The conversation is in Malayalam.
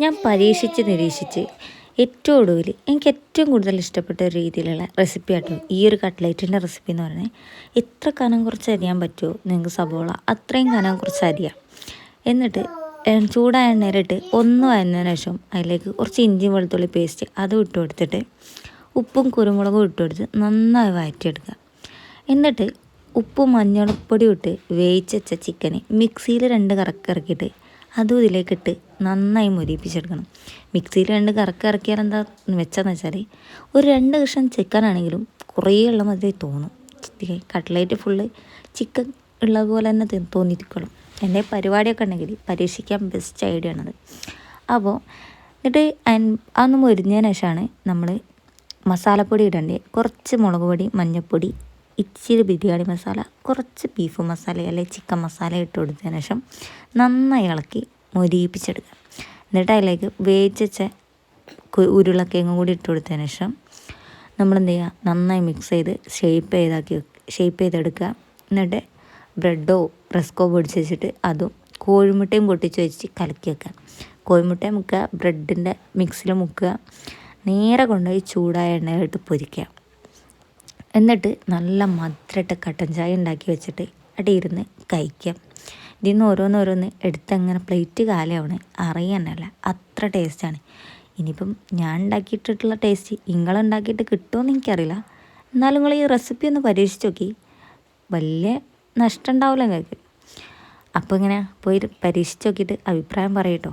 ഞാൻ പരീക്ഷിച്ച് നിരീക്ഷിച്ച് ഏറ്റവും ഒടുവിൽ എനിക്ക് ഏറ്റവും കൂടുതൽ ഇഷ്ടപ്പെട്ട ഒരു രീതിയിലുള്ള റെസിപ്പി ആട്ടോ ഈ ഒരു കട്ട്ലേറ്റിന്റെ റെസിപ്പി എന്ന് പറയുന്നത്. എത്ര കനം കുറച്ച് അരിയാൻ പറ്റുമോ നിങ്ങൾക്ക് സബോള അത്രയും കനം കുറച്ച് അരിയാം. എന്നിട്ട് ചൂടായ എണ്ണയിലിട്ട് ഒന്ന് വന്നതിന് ശേഷം അതിലേക്ക് കുറച്ച് ഇഞ്ചി വെളുത്തുള്ളി പേസ്റ്റ് അതും ഇട്ട് കൊടുത്തിട്ട് ഉപ്പും കുരുമുളകും ഇട്ട് കൊടുത്ത് നന്നായി വഴറ്റിയെടുക്കുക എന്നിട്ട് ഉപ്പും മഞ്ഞൾപ്പൊടി ഇട്ട് വേവിച്ച വെച്ച ചിക്കന് മിക്സിയിൽ രണ്ട് കറക്ക് ഇറക്കിയിട്ട് ഇതിലേക്ക് ഇട്ട് നന്നായി മൊരിപ്പിച്ചെടുക്കണം. മിക്സിയിൽ രണ്ട് കറക്കി ഇറക്കിയാൽ എന്താ വെച്ചതെന്ന് വെച്ചാൽ ഒരു രണ്ട് കഷ്ണം ചിക്കൻ ആണെങ്കിലും കുറേ ഉള്ള മതി തോന്നും. കട്ട്ലേറ്റ് ഫുള്ള് ചിക്കൻ ഉള്ളത് പോലെ തന്നെ തോന്നിയിരിക്കണം. എന്റെ പരിപാടിയൊക്കെ ഉണ്ടെങ്കിൽ പരീക്ഷിക്കാൻ ബെസ്റ്റ് ഐഡിയ ആണത്. അപ്പോൾ എന്നിട്ട് അതൊന്ന് മൊരിഞ്ഞതിന് ശേഷമാണ് നമ്മൾ മസാലപ്പൊടി ഇടേണ്ടത് കുറച്ച് മുളക് പൊടി മഞ്ഞൾപ്പൊടി ഇച്ചിരി ബിരിയാണി മസാല കുറച്ച് ബീഫ് മസാല അല്ലെങ്കിൽ ചിക്കൻ മസാല ഇട്ട് കൊടുത്തതിന് ശേഷം നന്നായി ഇളക്കി മൊരിയിപ്പിച്ചെടുക്കുക. എന്നിട്ട് അതിലേക്ക് വേവിച്ച ഉരുളക്കിഴങ്ങും കൂടി ഇട്ട് കൊടുത്തതിന് ശേഷം നമ്മൾ എന്ത് ചെയ്യുക? നന്നായി മിക്സ് ചെയ്ത് ഷേപ്പ് ചെയ്താക്കി ഷേപ്പ് ചെയ്തെടുക്കുക. എന്നിട്ട് ബ്രെഡോ റസ്കോ പൊടിച്ച് വെച്ചിട്ട് അതും കോഴിമുട്ടയും പൊട്ടിച്ച് വെച്ച് കലക്കി വെക്കുക. കോഴിമുട്ടയും മുക്കുക ബ്രെഡിന്റെ മിക്സിൽ മുക്കുക. നേരെ കൊണ്ടുപോയി ചൂടായ എണ്ണയിലിട്ട് പൊരിക്കുക. എന്നിട്ട് നല്ല മധുരട്ട കട്ടൻ ചായ ഉണ്ടാക്കി വെച്ചിട്ട് അവിടെ ഇരുന്ന് കഴിക്കാം. ഇതിൽ നിന്ന് ഓരോന്നോരോന്ന് എടുത്തങ്ങനെ പ്ലേറ്റ് കാലമാണ് അറിയാനല്ല. അത്ര ടേസ്റ്റാണ് ഇനിയിപ്പം ഞാൻ ഉണ്ടാക്കിയിട്ടുള്ള ടേസ്റ്റ് ഇങ്ങളുണ്ടാക്കിയിട്ട് കിട്ടുമെന്ന് എനിക്കറിയില്ല. എന്നാലും നിങ്ങൾ ഈ റെസിപ്പി ഒന്ന് പരീക്ഷിച്ച് നോക്കി. വലിയ നഷ്ടം ഉണ്ടാവില്ല നിങ്ങൾക്ക് അപ്പോൾ ഇങ്ങനെ പോയി പരീക്ഷിച്ച് നോക്കിയിട്ട് അഭിപ്രായം പറയട്ടോ